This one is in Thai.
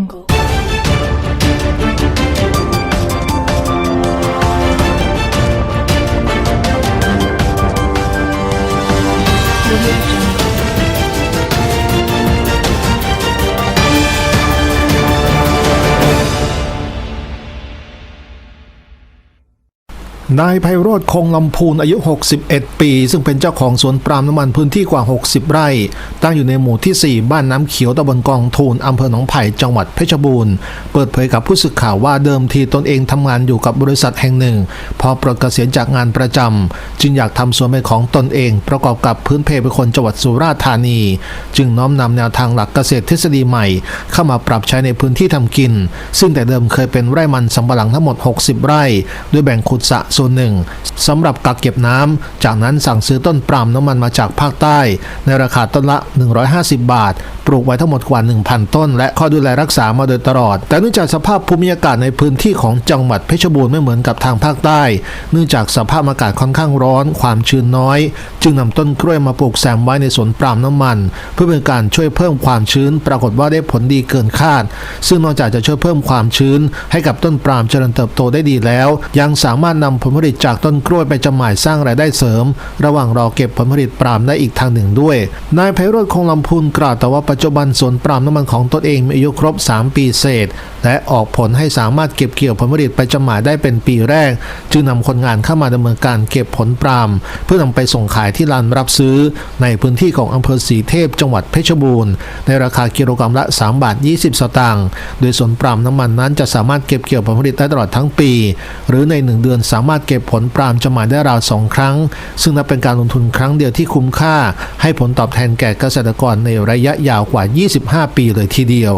angle นายไพโรธคงลำพูนอายุ 61 ปี ซึ่งเป็นเจ้าของสวนปาล์มน้ำมันพื้นที่กว่า 60 ไร่ ตั้งอยู่ในหมู่ที่ 4 บ้านน้ำเขียวตำบลกองทูนอำเภอหนองไผ่จังหวัดเพชรบูรณ์ เปิดเผยกับผู้สื่อข่าวว่าเดิมทีตนเองทำงานอยู่กับบริษัทแห่งหนึ่ง พอปลดเกษียณจากงานประจำจึงอยากทำสวนเป็นของตนเอง ประกอบกับพื้นเพเป็นคนจังหวัดสุราษฎร์ธานี จึงน้อมนำแนวทางหลักเกษตรทฤษฎีใหม่ เข้ามาปรับใช้ในพื้นที่ทำกิน ซึ่งแต่เดิมเคยเป็นไร่มันสำปะหลังทั้งหมด 60 ไร่ ด้วยแบ่งขุดสระส่วนหนึ่งสำหรับกักเก็บน้ำ จากนั้นสั่งซื้อต้นปาล์มน้ำมันมาจากภาคใต้ ในราคาต้นละ 150 บาท ปลูกไว้ทั้งหมดกว่า 1,000 ต้น และคอยดูแลรักษามาโดยตลอด แต่เนื่องจากสภาพภูมิอากาศในพื้นที่ของจังหวัดเพชรบูรณ์ไม่เหมือนกับทางภาคใต้ เนื่องจากสภาพอากาศค่อนข้างร้อน ความชื้นน้อย จึงนำต้นกล้วยมาปลูกแซมไว้ในสวนปาล์มน้ำมัน เพื่อเป็นการช่วยเพิ่มความชื้น ปรากฏว่าได้ผลดีเกินคาด ซึ่งนอกจากจะช่วยเพิ่มความชื้น ให้กับต้นปาล์มเจริญเติบโตได้ดีแล้ว ยังสามารถนำผลผลิตจากต้นกล้วยไปจำหน่ายสร้างรายได้เสริม ระหว่างรอเก็บผลผลิตปาล์มได้อีกทางหนึ่งด้วย นายไพโรธคงลำพูนกล่าวแต่ว่าปัจจุบันสวนปาล์มน้ำมันของตนเองมีอายุครบ 3 ปีเศษ และออกผลให้สามารถเก็บเกี่ยวผลผลิตไปจำหน่ายได้เป็นปีแรก จึงนำคนงานเข้ามาดำเนินการเก็บผลปาล์มเพื่อนำไปส่งขายที่ลานรับซื้อ ในพื้นที่ของอำเภอสีเทพจังหวัดเพชรบูรณ์ในราคากิโลกรัมละ 3 บาท 20 สตางค์โดยสวนปาล์มน้ำมันนั้นจะสามารถเก็บเกี่ยวผลผลิตได้ตลอดทั้งปี หรือใน 1 เดือนสามารถเก็บผลปาล์มจำหน่ายได้ราวสองครั้ง ซึ่งนับเป็นการลงทุนครั้งเดียวที่คุ้มค่า ให้ผลตอบแทนแก่เกษตรกรในระยะยาวกว่า 25 ปีเลยทีเดียว